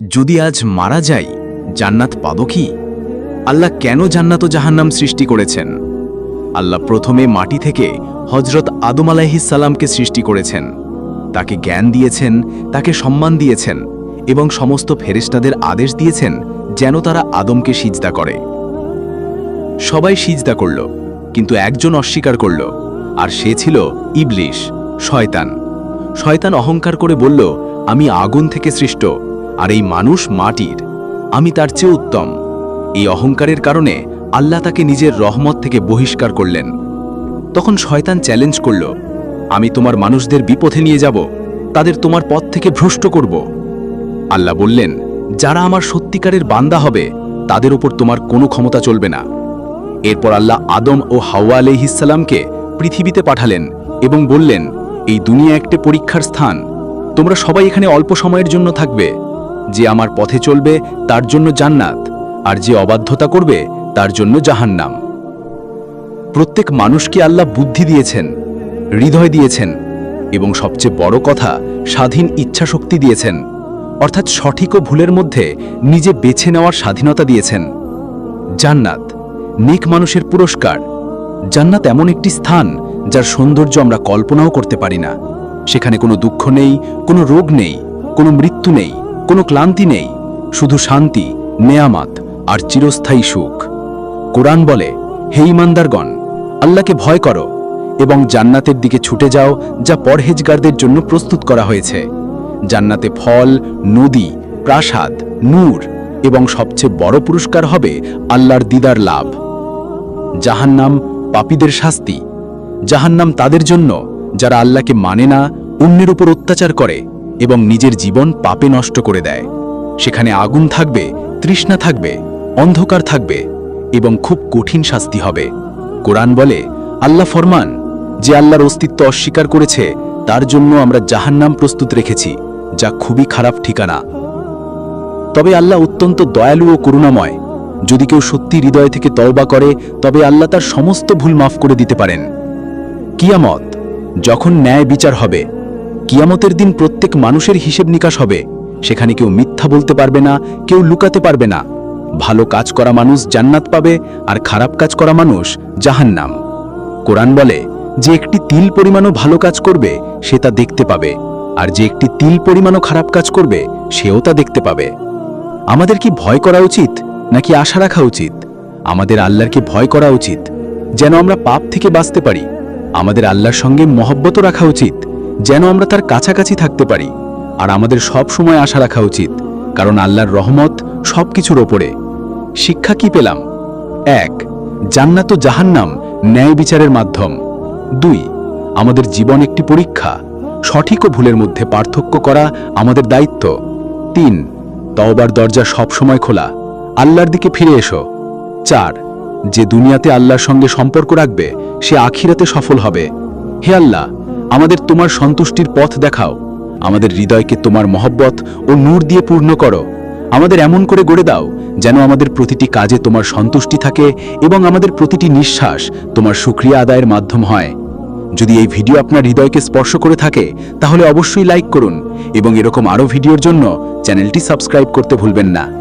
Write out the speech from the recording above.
যদি আজ মারা যাই, জান্নাত পাব কি? আল্লাহ কেন জান্নাত ও জাহান্নাম সৃষ্টি করেছেন? আল্লাহ প্রথমে মাটি থেকে হজরত আদম আলাইহিসাল্লামকে সৃষ্টি করেছেন। তাকে জ্ঞান দিয়েছেন, তাকে সম্মান দিয়েছেন এবং সমস্ত ফেরেশতাদের আদেশ দিয়েছেন যেন তারা আদমকে সিজদা করে। সবাই সিজদা করল, কিন্তু একজন অস্বীকার করল, আর সে ছিল ইবলিশ, শয়তান। শয়তান অহংকার করে বলল, আমি আগুন থেকে সৃষ্ট আর এই মানুষ মাটির। আমি তার চেয়ে উত্তম। এই অহংকারের কারণে আল্লাহ তাকে নিজের রহমত থেকে বহিষ্কার করলেন। তখন শয়তান চ্যালেঞ্জ করল, আমি তোমার মানুষদের বিপথে নিয়ে যাব, তাদের তোমার পথ থেকে ভ্রষ্ট করব। আল্লাহ বললেন, যারা আমার সত্যিকারের বান্দা হবে, তাদের উপর তোমার কোনো ক্ষমতা চলবে না। এরপর আল্লাহ আদম ও হাওয়া আলহিসাল্লামকে পৃথিবীতে পাঠালেন এবং বললেন, এই দুনিয়া একটি পরীক্ষার স্থান। তোমরা সবাই এখানে অল্প সময়ের জন্য থাকবে। যে আমার পথে চলবে, তার জন্য জান্নাত, আর যে অবাধ্যতা করবে, তার জন্য জাহান্নাম। প্রত্যেক মানুষকে আল্লাহ বুদ্ধি দিয়েছেন, হৃদয় দিয়েছেন, এবং সবচেয়ে বড় কথা, স্বাধীন ইচ্ছাশক্তি দিয়েছেন, অর্থাৎ সঠিক ও ভুলের মধ্যে নিজে বেছে নেওয়ার স্বাধীনতা দিয়েছেন। জান্নাত, নেক মানুষের পুরস্কার। জান্নাত এমন একটি স্থান, যার সৌন্দর্য আমরা কল্পনাও করতে পারি না। সেখানে কোনো দুঃখ নেই, কোনো রোগ নেই, কোনো মৃত্যু নেই। কোনো ক্লান্তি নেই, শুধু শান্তি, নেয়ামাত আর চিরস্থায়ী সুখ। কোরআন বলে, হে ইমানদারগণ আল্লাহকে ভয় করো এবং জান্নাতের দিকে ছুটে যাও যা পরহেজগারদের জন্য প্রস্তুত করা হয়েছে। জান্নাতে ফল, নদী, প্রাসাদ, নূর এবং সবচেয়ে বড় পুরস্কার হবে আল্লাহর দিদার লাভ। জাহান্নাম পাপীদের শাস্তি। জাহান্নাম তাদের জন্য, যারা আল্লাহকে মানে না, অন্যের উপর অত্যাচার করে। এবং নিজের জীবন পাপে নষ্ট করে দেয়। সেখানে আগুন থাকবে, তৃষ্ণা থাকবে, অন্ধকার থাকবে এবং খুব কঠিন শাস্তি হবে। কোরআন বলে, আল্লাহ ফরমান, যে আল্লাহর অস্তিত্ব অস্বীকার করেছে, তার জন্য আমরা জাহান্নাম প্রস্তুত রেখেছি, যা খুবই খারাপ ঠিকানা। তবে আল্লাহ অত্যন্ত দয়ালু ও করুণাময়। যদি কেউ সত্যি হৃদয় থেকে তওবা করে, তবে আল্লাহ তার সমস্ত ভুল মাফ করে দিতে পারেন। কিয়ামত, যখন ন্যায় বিচার হবে কিয়ামতের দিন প্রত্যেক মানুষের হিসেব নিকাশ হবে। সেখানে কেউ মিথ্যা বলতে পারবে না, কেউ লুকাতে পারবে না। ভালো কাজ করা মানুষ জান্নাত পাবে আর খারাপ কাজ করা মানুষ জাহান্নাম। কোরআন বলে, যে একটি তিল পরিমাণও ভালো কাজ করবে, সে তা দেখতে পাবে। আর যে একটি তিল পরিমাণও খারাপ কাজ করবে, সেও তা দেখতে পাবে। আমাদের কি ভয় করা উচিত, নাকি আশা রাখা উচিত? আমাদের আল্লাহরকে ভয় করা উচিত, যেন আমরা পাপ থেকে বাঁচতে পারি? আমাদের আল্লাহর সঙ্গে মহব্বত রাখা উচিত। যেন আমরা তার কাছাকাছি থাকতে পারি আর আমাদের সব সময় আশা রাখা উচিত, কারণ আল্লাহর রহমত সব কিছুর ওপরে। শিক্ষা কি পেলাম? এক, জান্নাত জাহান্নাম ন্যায় বিচারের মাধ্যম। দুই, আমাদের জীবন একটি পরীক্ষা, সঠিক ও ভুলের মধ্যে পার্থক্য করা আমাদের দায়িত্ব। তিন, তওবার দরজা সবসময় খোলা, আল্লাহর দিকে ফিরে এসো। চার, যে দুনিয়াতে আল্লাহর সঙ্গে সম্পর্ক রাখবে, সে আখিরাতে সফল হবে। হে আল্লাহ আমাদের তোমার সন্তুষ্টির পথ দেখাও। আমাদের হৃদয়কে তোমার মহব্বত ও নূর দিয়ে পূর্ণ করো। আমাদের এমন করে গড়ে দাও যেন আমাদের প্রতিটি কাজে তোমার সন্তুষ্টি থাকে এবং আমাদের প্রতিটি নিঃশ্বাস তোমার সুক্রিয়া আদায়ের মাধ্যম হয়। যদি এই ভিডিও আপনার হৃদয়কে স্পর্শ করে থাকে, তাহলে অবশ্যই লাইক করুন এবং এরকম আরও ভিডিওর জন্য চ্যানেলটি সাবস্ক্রাইব করতে ভুলবেন না।